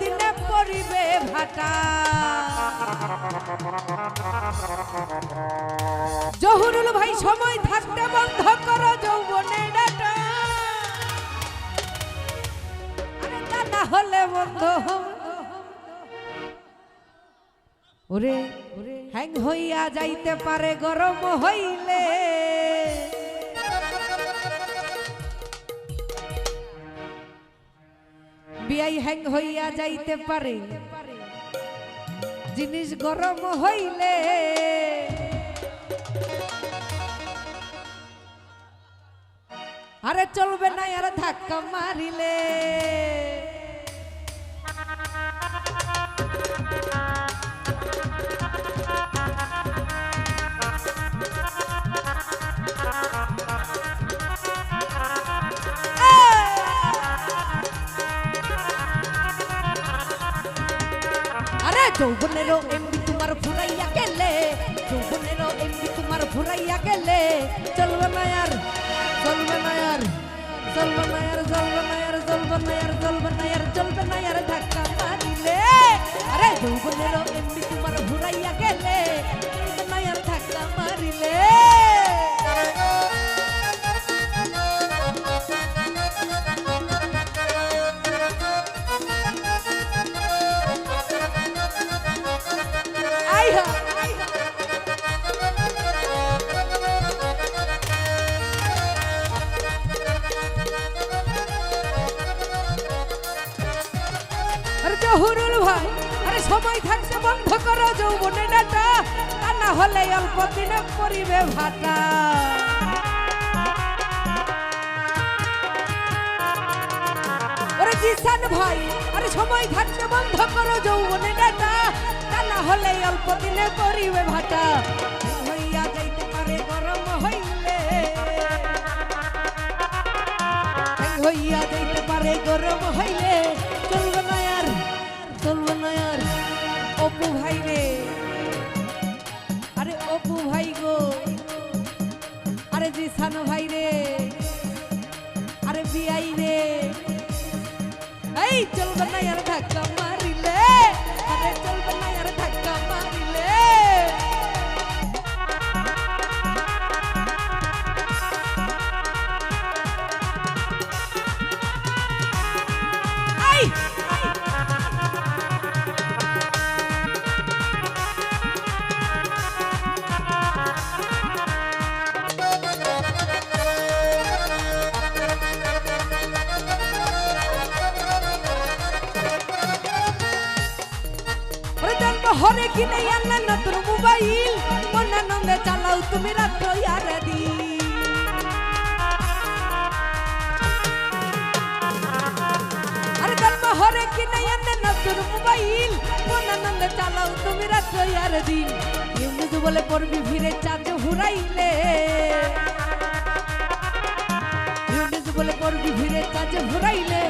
দিনে পরিবে ভাটা। জহুরুল ভাই, সময় থাকতে বন্ধ করো যৌবনে ডাটা না হলে ওরে, হ্যাং হইয়া যাইতে পারে, গরম হইলে। বিয়াই হ্যাং হইয়া যাইতে পারে। জিনিস গরম হইলে আরে চলবে না আর ধাক্কা মারিলে। যৌবনেরও এমবি তোমার ফুরাইয়া গেলে, যৌবনেরও এমবি তোমার ফুরাইয়া গেলে, চলবে না আর চলবে না আর চলবে না আর চলবে না আর চলবে না আর চলবে না আর চলবে না আর ধাক্কা মারিলে, আরে যৌবনেরও এমবি তোমার ফুরাইয়া আরে জহুরুল ভাই। আরে সময় থাকতে বন্ধ করো যৌবনে ডাটা তা না হলে অল্প দিনে পরিবে ভাটা ওরে জিসান ভাই, আরে সময় থাকতে বন্ধ করো যৌবনে ডাটা তা না হলে অল্প দিনে পরিবে ভাটা হইয়া যাইতে পারে গরম হইলে। হইয়া যাইতে পারে গরম হইলে। চলবে না চলবে না আর। অপু ভাই রে। আরে অপু ভাই গো। আরে জিসান ভাই রে। আরে বিআই রে। এই, চলবে না আর ধাক্কা মারিলে। আরে চলবে না আর ধাক্কা মারিলে। আই হরে কিনে আনলে নতুন মোবাইল। মনানন্দে চালাও তুমি রাত্র ইয়ার দিন। হরে কিনে আনলে নতুন মোবাইল। মনানন্দে চালাও তুমি রাত্র ইয়ার দিন। ইউনিস বলে, পড়বি ভিড়ে চাঁদ হুরাইলে বলে, পড়বি ভিড়ে চাঁদ হুরাইলে